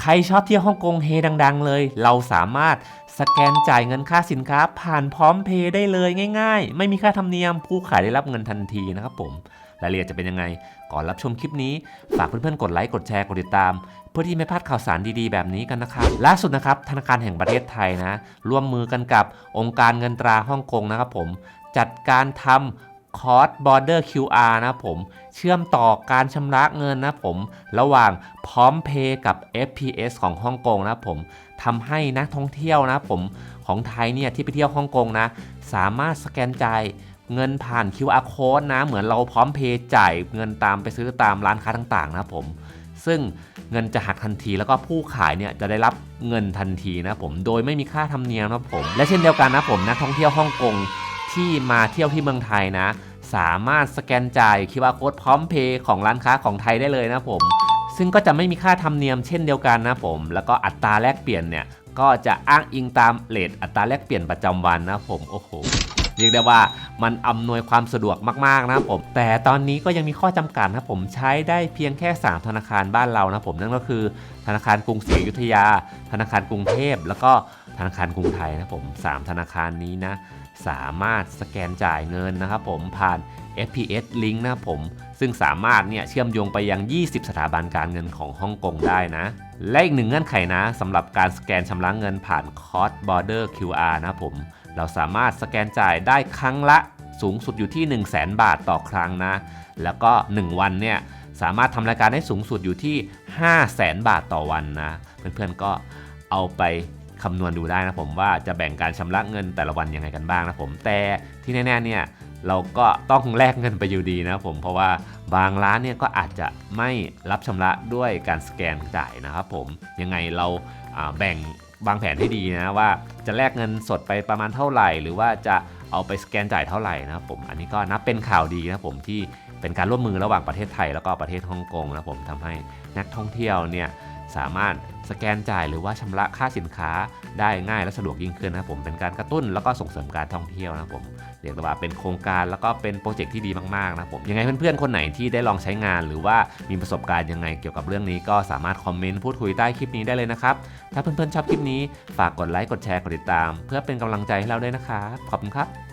ใครชอบเที่ยวฮ่องกงเฮดัง ๆ เลย เราสามารถสแกนจ่ายเงินค่าสินค้า ผ่านพร้อมเพย์ได้เลยง่าย ๆ ไม่มีค่าธรรมเนียมผู้ขายได้รับเงินทันทีนะครับผมรายละเอียดจะเป็นยังไง ก่อนรับชมคลิปนี้ ฝากเพื่อนๆ กดไลค์กดแชร์กดติดตาม เพื่อที่ไม่พลาดข่าวสารดีๆ แบบนี้กันนะครับ ล่าสุดนะครับธนาคารแห่งประเทศไทยนะ ร่วมมือกันกับองค์การเงินตราฮ่องกงนะครับผม จัดการทำ Cross Border QR นะผมเชื่อมต่อการชำระเงินนะผมระหว่างพร้อมเพย์กับ FPS ของฮ่องกงนะผมทำให้นักท่องเที่ยวนะผมของไทยเนี่ยที่ไปเที่ยวฮ่องกงนะ สามารถสแกนจ่ายเงินผ่าน QR code นะ เหมือนเราพร้อมเพย์จ่ายเงินตามไปซื้อตามร้านค้าต่างๆ นะผม ซึ่งเงินจะหักทันทีแล้วก็ผู้ขายเนี่ยจะได้รับเงินทันทีนะผม โดยไม่มีค่าธรรมเนียมนะผม และเช่นเดียวกันนะผมนักท่องเที่ยวฮ่องกง ที่มาเที่ยวที่เมืองไทยนะ สามารถสแกนจ่าย QR code พร้อมเพย์ของร้านค้าของไทยได้เลยนะผม ซึ่งก็จะไม่มีค่าธรรมเนียมเช่นเดียวกันนะผม แล้วก็อัตราแลกเปลี่ยนเนี่ย ก็จะอ้างอิงตามเลทอัตราแลกเปลี่ยนประจำวันนะผมโอ้โหเรียกได้ว่ามันอำนวยความสะดวกมากๆนะผม แต่ตอนนี้ก็ยังมีข้อจำกัดนะผมใช้ได้เพียงแค่ 3 ธนาคารบ้านเรานะผมนั่นก็คือ ธนาคารกรุงศรีอยุธยา ธนาคารกรุงเทพแล้วก็ธนาคารกรุงไทยนะผมสามธนาคารนี้นะ สามารถสแกนจ่ายเงินนะครับผมผ่าน FPS Link นะครับผม ซึ่งสามารถเนี่ยเชื่อมโยงไปยัง 20 สถาบันการเงินของฮ่องกงได้นะ และอีกหนึ่งเงื่อนไขนะสำหรับการสแกนชำระเงินผ่าน Cross Border QR นะครับผม เราสามารถสแกนจ่ายได้ครั้งละสูงสุดอยู่ที่ 1 0 0 0 0แบาทต่อครั้งนะ แล้วก็ 1 วันเนี่ยสามารถทำรายการได้สูงสุดอยู่ที่ 5 0 0แสนบาทต่อวันนะ เพื่อนๆก็เอาไป คำนวณดูได้นะผมว่าจะแบ่งการชำระเงินแต่ละวันยังไงกันบ้างนะผมแต่ที่แน่ๆเนี่ยเราก็ต้องแลกเงินไปอยู่ดีนะผมเพราะว่าบางร้านเนี่ยก็อาจจะไม่รับชำระด้วยการสแกนจ่ายนะครับผมยังไงเราแบ่งวางแผนให้ดีนะว่าจะแลกเงินสดไปประมาณเท่าไหร่ หรือว่าจะเอาไปสแกนจ่ายเท่าไหร่นะครับผมอันนี้ก็นับเป็นข่าวดีนะผมที่เป็นการร่วมมือระหว่างประเทศไทยแล้วก็ประเทศฮ่องกงนะผมทำให้นักท่องเที่ยวเนี่ย สามารถสแกนจ่ายหรือว่าชำระค่าสินค้าได้ง่ายและสะดวกยิ่งขึ้นนะครับผมเป็นการกระตุ้นแล้วก็ส่งเสริมการท่องเที่ยวนะครับผมเรียกว่าเป็นโครงการแล้วก็เป็นโปรเจกต์ที่ดีมากๆนะครับผมยังไงเพื่อนๆคนไหนที่ได้ลองใช้งาน หรือว่ามีประสบการณ์ยังไงเกี่ยวกับเรื่องนี้ก็สามารถคอมเมนต์พูดคุยใต้คลิปนี้ได้เลยนะครับถ้าเพื่อนๆชอบคลิปนี้ฝากกดไลค์กดแชร์กดติดตาม เพื่อเป็นกำลังใจให้เราด้วยนะครับขอบคุณครับ